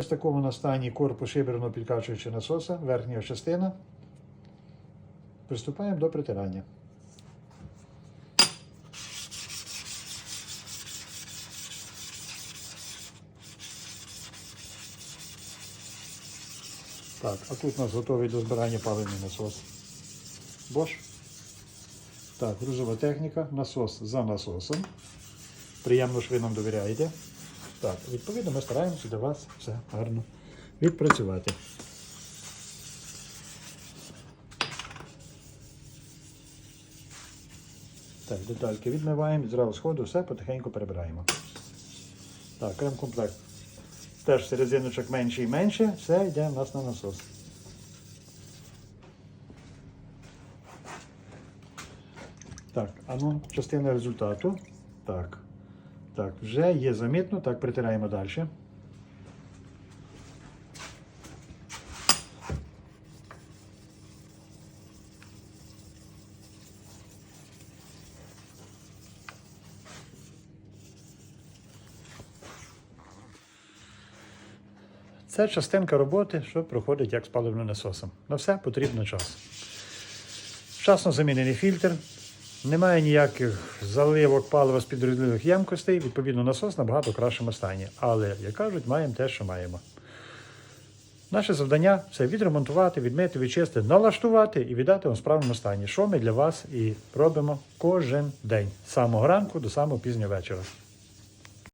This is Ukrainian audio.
Ось в такому настані корпус шиберного підкачуючого насоса, верхня частина. Приступаємо до притирання. Так, а тут у нас готовий до збирання паливний насос. Bosch. Так, грузова техніка, насос за насосом. Приємно, що ви нам довіряєте. Так, відповідно, ми стараємося для вас все гарно відпрацювати. Так, детальки відмиваємо, зразу сходу все потихеньку перебираємо. Так, крем-комплект. Теж серединочок менше і менше, все йде у нас на насос. Так, а ну, частина результату. Так. Так, вже є замітно. Так, притираємо далі. Це частинка роботи, що проходить як з паливним насосом. На все потрібно час. Вчасно замінений фільтр, немає ніяких заливок палива з підрозливих ємкостей, відповідно, насос набагато кращому стані. Але, як кажуть, маємо те, що маємо. Наше завдання це відремонтувати, відмити, відчистити, налаштувати і віддати у справному стані, що ми для вас і робимо кожен день з самого ранку до самого пізнього вечора.